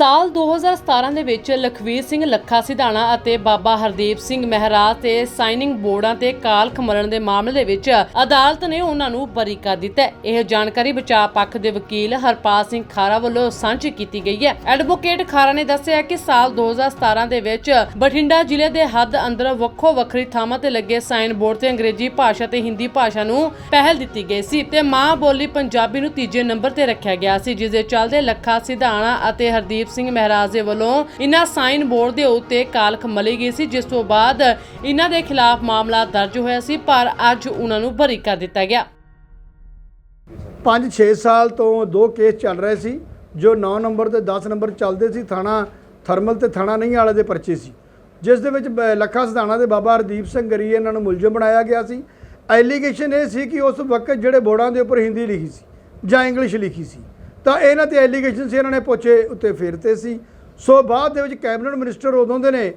ਸਾਲ 2017 ਦੇ ਵਿੱਚ ਲਖਵੀਰ ਸਿੰਘ ਲੱਖਾ ਸਿਧਾਣਾ ਅਤੇ ਬਾਬਾ ਹਰਦੀਪ ਸਿੰਘ ਮਹਿਰਾਜ ਤੇ ਸਾਈਨਿੰਗ ਬੋਰਡਾਂ ਤੇ ਕਾਲ ਖਮਰਨ ਦੇ ਮਾਮਲੇ ਦੇ ਵਿੱਚ ਅਦਾਲਤ ਨੇ ਉਹਨਾਂ ਨੂੰ ਬਰੀ ਕਰ ਦਿੱਤਾ ਇਹ ਜਾਣਕਾਰੀ ਬਚਾਅ ਪੱਖ ਦੇ ਵਕੀਲ ਹਰਪਾਲ ਸਿੰਘ ਖਾਰਾ ਵੱਲੋਂ ਸਾਂਝੀ ਕੀਤੀ ਗਈ ਹੈ। ਐਡਵੋਕੇਟ ਖਾਰਾ ਨੇ ਦੱਸਿਆ ਕਿ ਸਾਲ 2017 ਦੇ ਵਿੱਚ ਬਠਿੰਡਾ ਜ਼ਿਲ੍ਹੇ ਦੇ ਹੱਦ ਅੰਦਰ ਵੱਖੋ ਵੱਖਰੀ ਥਾਵਾਂ ਤੇ ਲੱਗੇ ਸਾਈਨ ਬੋਰਡ ਤੇ ਅੰਗਰੇਜ਼ੀ ਭਾਸ਼ਾ ਤੇ ਹਿੰਦੀ ਭਾਸ਼ਾ ਨੂੰ ਪਹਿਲ ਦਿੱਤੀ ਗਈ ਸੀ ਤੇ ਮਾਂ ਬੋਲੀ ਪੰਜਾਬੀ ਨੂੰ ਤੀਜੇ ਨੰਬਰ ਤੇ ਰੱਖਿਆ ਗਿਆ ਸੀ, ਜਿਸ ਦੇ ਚੱਲਦੇ ਲੱਖਾ ਸਿਧਾਣਾ ਅਤੇ ਹਰਦੀਪ ਸਿੰਘ ਮਹਿਰਾਜ ਦੇ ਵੱਲੋਂ ਇਹਨਾਂ ਸਾਈਨ ਬੋਰਡ ਦੇ ਉੱਤੇ ਕਾਲਖ ਮਲੀ ਗਈ ਸੀ, ਜਿਸ ਤੋਂ ਬਾਅਦ ਇਹਨਾਂ ਦੇ ਖਿਲਾਫ ਮਾਮਲਾ ਦਰਜ ਹੋਇਆ ਸੀ, ਪਰ ਅੱਜ ਉਹਨਾਂ ਨੂੰ ਬਰੀ ਕਰ ਦਿੱਤਾ ਗਿਆ। 5-6 ਸਾਲ ਤੋਂ ਦੋ ਕੇਸ ਚੱਲ ਰਹੇ ਸੀ, ਜੋ 9 ਨੰਬਰ ਤੇ 10 ਨੰਬਰ ਚੱਲਦੇ ਸੀ, ਥਾਣਾ ਥਰਮਲ ਤੇ ਥਾਣਾ ਨਹੀਂ ਵਾਲੇ ਦੇ ਪਰਚੇ ਸੀ। ਜਿਸ ਦੇ ਵਿੱਚ ਬ- ਲੱਖਾ ਸਧਾਣਾ ਦੇ ਬਾਬਾ ਹਰਦੀਪ ਸਿੰਘ ਗਰੀ ਇਹਨਾਂ ਨੂੰ ਮੁਲਜ਼ਮ ਬਣਾਇਆ ਗਿਆ ਸੀ। ਐਲੀਗੇਸ਼ਨ ਇਹ ਸੀ ਕਿ ਉਸ ਵਕਤ ਜਿਹੜੇ ਬੋਰਡਾਂ ਦੇ ਉੱਪਰ ਹਿੰਦੀ ਲਿਖੀ ਸੀ ਜਾਂ ਇੰਗਲਿਸ਼ ਲਿਖੀ ਸੀ। ਤਾਂ ਇਹਨਾਂ ਤੇ ਐਲੀਗੇਸ਼ਨ ਸੀ, ਇਹਨਾਂ ਨੇ ਪੋਚੇ ਉੱਤੇ ਫੇਰਤੇ ਸੀ। ਸੋ ਬਾਅਦ ਦੇ ਵਿੱਚ ਕੈਬਨਿਟ ਮਿਨਿਸਟਰ ਉਦੋਂ ਦੇ ਨੇ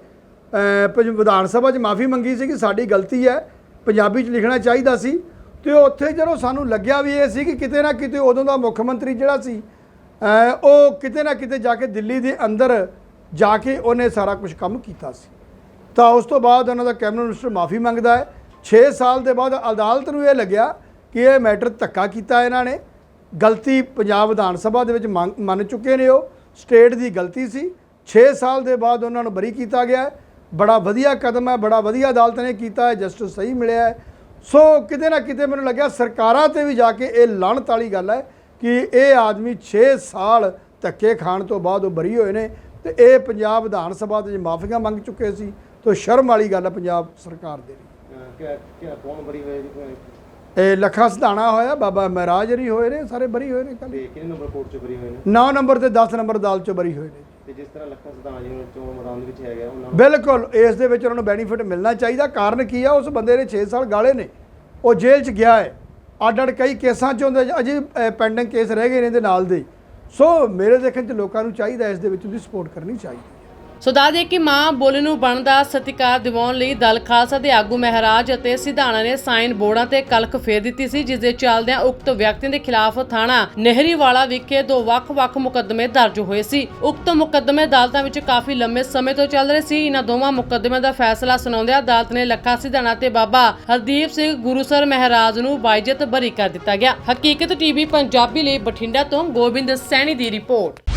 ਪੰਜ- ਵਿਧਾਨ ਸਭਾ 'ਚ ਮਾਫੀ ਮੰਗੀ ਸੀ ਕਿ ਸਾਡੀ ਗਲਤੀ ਹੈ, ਪੰਜਾਬੀ 'ਚ ਲਿਖਣਾ ਚਾਹੀਦਾ ਸੀ। ਤੇ ਉੱਥੇ ਜਦੋਂ ਸਾਨੂੰ ਲੱਗਿਆ ਵੀ ਇਹ ਸੀ ਕਿ ਕਿਤੇ ਨਾ ਕਿਤੇ ਉਦੋਂ ਦਾ ਮੁੱਖ ਮੰਤਰੀ ਜਿਹੜਾ ਸੀ ਉਹ ਕਿਤੇ ਨਾ ਕਿਤੇ ਜਾ ਕੇ ਦਿੱਲੀ ਦੇ ਅੰਦਰ ਜਾ ਕੇ ਉਹਨੇ ਸਾਰਾ ਕੁਝ ਕੰਮ ਕੀਤਾ ਸੀ। ਤਾਂ ਉਸ ਤੋਂ ਬਾਅਦ ਉਹਨਾਂ ਦਾ ਕੈਬਨਿਟ ਮਿਨਿਸਟਰ ਮਾਫੀ ਮੰਗਦਾ ਹੈ। 6 ਸਾਲ ਦੇ ਬਾਅਦ ਅਦਾਲਤ ਨੂੰ ਇਹ ਲੱਗਿਆ ਕਿ ਇਹ ਮੈਟਰ ਧੱਕਾ ਕੀਤਾ ਇਹਨਾਂ ਨੇ। ਗਲਤੀ ਪੰਜਾਬ ਵਿਧਾਨ ਸਭਾ ਦੇ ਵਿੱਚ ਮੰਨ ਮੰਨ ਚੁੱਕੇ ਨੇ ਉਹ। ਸਟੇਟ ਦੀ ਗਲਤੀ ਸੀ। 6 ਸਾਲ ਦੇ ਬਾਅਦ ਉਹਨਾਂ ਨੂੰ ਬਰੀ ਕੀਤਾ ਗਿਆ ਬੜਾ ਵਧੀਆ ਕਦਮ ਹੈ, ਬੜਾ ਵਧੀਆ ਅਦਾਲਤ ਨੇ ਕੀਤਾ ਹੈ, ਜਸਟਿਸ ਸਹੀ ਮਿਲਿਆ ਹੈ। ਸੋ ਕਿਤੇ ਨਾ ਕਿਤੇ ਮੈਨੂੰ ਲੱਗਿਆ ਸਰਕਾਰਾਂ ਤੇ ਵੀ ਜਾ ਕੇ ਇਹ ਲਾਹਣਤ ਵਾਲੀ ਗੱਲ ਹੈ ਕਿ ਇਹ ਆਦਮੀ 6 ਸਾਲ ਧੱਕੇ ਖਾਣ ਤੋਂ ਬਾਅਦ ਉਹ ਬਰੀ ਹੋਏ ਨੇ ਤੇ ਇਹ ਪੰਜਾਬ ਵਿਧਾਨ ਸਭਾ ਦੇ ਮਾਫੀਆਂ ਮੰਗ ਚੁੱਕੇ ਸੀ। ਤੋਂ ਸ਼ਰਮ ਵਾਲੀ ਗੱਲ ਹੈ ਪੰਜਾਬ ਸਰਕਾਰ ਦੇ ਲਈ। ਕੌਣ ਬਰੀ ਹੋਏ ਜੀ? ਇਹ ਲੱਖਾ ਸਧਾਣਾ ਹੋਇਆ ਬਾਬਾ ਮਹਾਰਾਜ ਨਹੀਂ ਹੋਏ ਨੇ ਸਾਰੇ ਬਰੀ ਹੋਏ ਨੇ ਕੱਲ ਤੇ ਕਿਹਨੇ ਨੰਬਰ ਕੋਰਟ ਚ ਬਰੀ ਹੋਏ ਨੇ? 9 ਨੰਬਰ ਤੇ 10 ਨੰਬਰ ਅਦਾਲਤ ਚੋਂ ਬਰੀ ਹੋਏ ਨੇ। ਤੇ ਜਿਸ ਤਰ੍ਹਾਂ ਲੱਖਾ ਸਦਾਂ ਜੀ ਨੂੰ ਚੋਣ ਮੈਦਾਨ ਦੇ ਵਿੱਚ ਹੈਗਾ ਉਹਨਾਂ ਨੂੰ ਬਿਲਕੁਲ ਇਸ ਦੇ ਵਿੱਚ ਉਹਨਾਂ ਨੂੰ ਬੈਨੀਫਿਟ ਮਿਲਣਾ ਚਾਹੀਦਾ। ਕਾਰਨ ਕੀ ਆ ਉਸ ਬੰਦੇ ਨੇ 6 ਸਾਲ ਗਾਲੇ ਨੇ। ਉਹ ਜੇਲ੍ਹ 'ਚ ਗਿਆ ਹੈ। ਅੱਡ ਅੱਡ ਕਈ ਕੇਸਾਂ 'ਚ ਹੁੰਦੇ ਅਜੇ ਪੈਂਡਿੰਗ ਕੇਸ ਰਹਿ ਗਏ ਨੇ ਇਹਦੇ ਨਾਲ ਦੇ। ਸੋ ਮੇਰੇ ਦੇਖਣ 'ਚ ਲੋਕਾਂ ਨੂੰ ਚਾਹੀਦਾ ਇਸ ਦੇ ਵਿੱਚ ਉਹਦੀ ਸਪੋਰਟ ਕਰਨੀ ਚਾਹੀਦੀ। ਸੋ ਦੱਸ ਦਈਏ ਕਿ ਮਾਂ ਬੋਲੀ ਨੂੰ ਬਣਦਾ ਸਤਿਕਾਰ ਦਿਵਾਉਣ ਲਈ ਦਲ ਖਾਲਸਾ ਦੇ ਆਗੂ ਮਹਾਰਾਜ ਅਤੇ ਸਿਧਾਣਾ ਨੇ ਸਾਈਨ ਬੋਰਡਾਂ ਤੇ ਕਲਖ ਫੇਰ ਦਿੱਤੀ ਸੀ, ਜਿਸ ਦੇ ਚੱਲਦਿਆਂ ਉਕਤ ਵਿਅਕਤੀਆਂ ਦੇ ਖਿਲਾਫ ਥਾਣਾ ਨਹਿਰੀਵਾਲਾ ਵਿਖੇ ਦੋ ਵੱਖ-ਵੱਖ ਮੁਕੱਦਮੇ ਦਰਜ ਹੋਏ ਸੀ। ਉਕਤ ਮੁਕੱਦਮੇ ਅਦਾਲਤਾਂ ਵਿੱਚ ਕਾਫੀ ਲੰਮੇ ਸਮੇਂ ਤੋਂ ਚੱਲ ਰਹੇ ਸੀ। ਇਹਨਾਂ ਦੋਵਾਂ ਮੁਕੱਦਮਿਆਂ ਦਾ ਫੈਸਲਾ ਸੁਣਾਉਂਦਿਆਂ ਅਦਾਲਤ ਨੇ ਲੱਖਾ ਸਿਧਾਣਾ ਤੇ ਬਾਬਾ ਹਰਦੀਪ ਸਿੰਘ ਗੁਰੂਸਰ ਮਹਾਰਾਜ ਨੂੰ ਬਾਈਜਤ ਬਰੀ ਕਰ ਦਿੱਤਾ ਗਿਆ। ਹਕੀਕਤ ਟੀਵੀ ਪੰਜਾਬੀ ਲਈ ਬਠਿੰਡਾ ਤੋਂ ਗੋਬਿੰਦ ਸੈਣੀ ਦੀ ਰਿਪੋਰਟ।